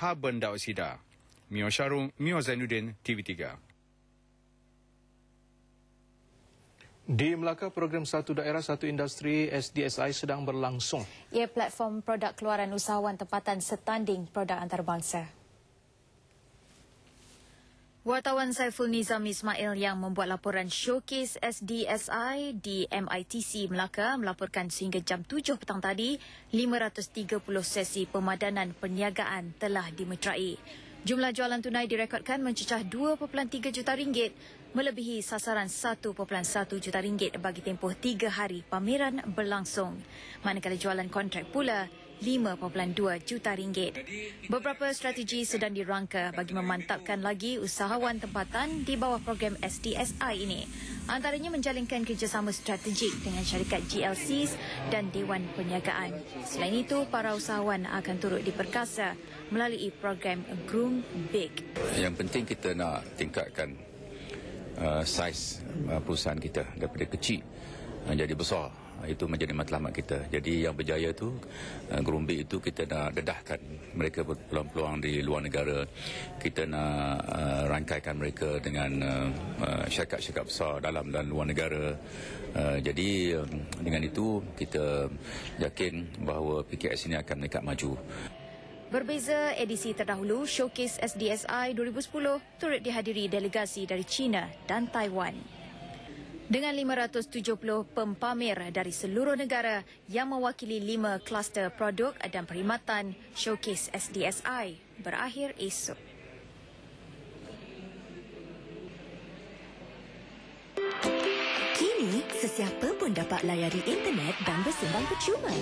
karbon dioksida. Mio Syarung, Mio Zainuddin, TV3. Di Melaka, program Satu Daerah Satu Industri SDSI sedang berlangsung. Ia platform produk keluaran usahawan tempatan setanding produk antarabangsa. Wartawan Saiful Nizam Ismail yang membuat laporan showcase SDSI di MITC Melaka melaporkan sehingga jam 7 petang tadi 530 sesi pemadanan perniagaan telah dimeterai. Jumlah jualan tunai direkodkan mencecah 2.3 juta ringgit melebihi sasaran 1.1 juta ringgit bagi tempoh 3 hari pameran berlangsung. Manakala jualan kontrak pula 5.2 juta ringgit. Beberapa strategi sedang dirangka bagi memantapkan lagi usahawan tempatan di bawah program SDSI ini. Antaranya menjalinkan kerjasama strategik dengan syarikat GLCs dan Dewan Perniagaan. Selain itu, para usahawan akan turut diperkasa melalui program Groom Big. Yang penting kita nak tingkatkan uh, saiz uh, perusahaan kita daripada kecil uh, jadi besar itu menjadi matlamat kita. Jadi yang berjaya tu uh, Gerumbik itu kita nak dedahkan mereka peluang-peluang di luar negara. Kita nak uh, rangkaikan mereka dengan uh, uh, syarikat-syarikat besar dalam dan luar negara. Uh, jadi um, dengan itu kita yakin bahawa PKS ini akan meningkat maju. Berbeza edisi terdahulu, Showcase SDSI 2010 turut dihadiri delegasi dari China dan Taiwan. Dengan 570 pempamer dari seluruh negara yang mewakili lima kluster produk dan perkhidmatan, Showcase SDSI berakhir esok. Kini, sesiapa pun dapat layari internet dan bersembang percuma.